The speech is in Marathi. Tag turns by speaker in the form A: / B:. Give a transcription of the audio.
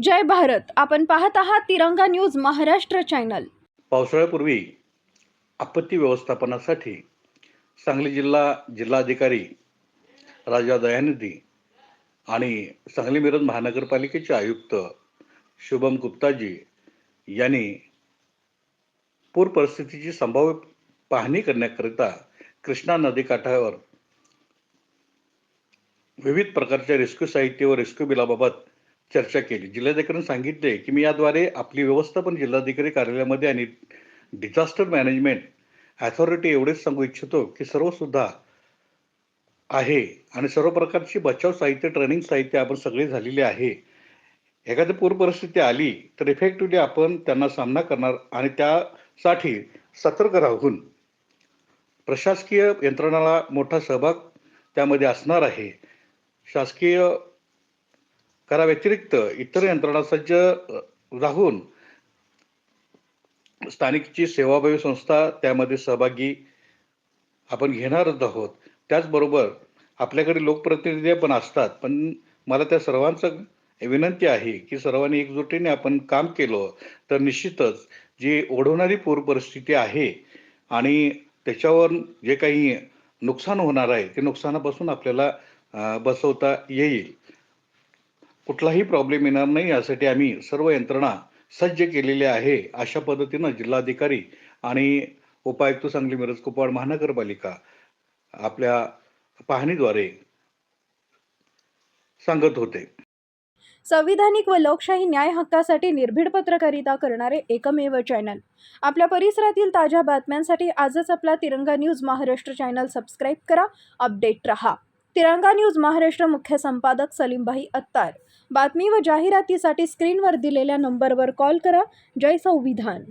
A: जय भारत. आपण पाहत आहात तिरंगा न्यूज महाराष्ट्र चॅनल.
B: पावसाळ्यापूर्वी आपत्ती व्यवस्थापनासाठी सांगली जिल्हा जिल्हाधिकारी राजा दयानिधी आणि सांगली मिरज महानगरपालिकेचे आयुक्त शुभम गुप्ताजी यांनी पूर परिस्थितीची संभाव्य पाहणी करण्याकरिता कृष्णा नदीकाठावर विविध प्रकारच्या रेस्क्यू साहित्य व रेस्क्यू बिलाबाबत चर्चा केली. जिल्हाधिकाऱ्यांनी सांगितले की मी याद्वारे आपली व्यवस्थापन जिल्हाधिकारी कार्यालयामध्ये आणि डिझास्टर मॅनेजमेंट अथॉरिटी एवढेच सांगू इच्छितो की सर्वसुद्धा आहे आणि सर्व प्रकारची बचाव साहित्य ट्रेनिंग साहित्य आपण सगळे झालेले आहे. एखादी पूर परिस्थिती आली तर इफेक्टिव्हली आपण त्यांना सामना करणार आणि त्यासाठी सतर्क राहून प्रशासकीय यंत्रणाला मोठा सहभाग त्यामध्ये असणार आहे. शासकीय कराव्यतिरिक्त इतर यंत्रणा सज्ज राहून स्थानिकची सेवाभावी संस्था त्यामध्ये सहभागी आपण घेणारच आहोत. त्याचबरोबर आपल्याकडे लोकप्रतिनिधी पण असतात. पण मला त्या सर्वांचं विनंती आहे की सर्वांनी एकजुटीने आपण काम केलं तर निश्चितच जी ओढवणारी पूर परिस्थिती आहे आणि त्याच्यावर जे काही नुकसान होणार आहे ते नुकसानापासून आपल्याला बसवता येईल. कुठलाही प्रॉब्लेम येणार नाही यासाठी आम्ही सर्व यंत्रणा सज्ज केलेली आहे अशा पद्धतीनं जिल्हाधिकारी आणि उपायुक्त सांगली मिरज कुपवाड महानगरपालिका आपल्या पाहणीद्वारे सांगत होते.
A: संविधानिक व लोकशाही न्याय हक्कासाठी निर्भीड पत्रकारिता करणारे एकमेव चॅनल. आपल्या परिसरातील ताज्या बातम्यांसाठी आजच आपला Tiranga news Maharashtra channel subscribe करा अपडेट रहा. तिरंगा न्यूज महाराष्ट्र मुख्य संपादक सलीमभाई अत्तार. बातमी व जाहिरातीसाठी स्क्रीनवर दिलेल्या नंबरवर कॉल करा. जय संविधान.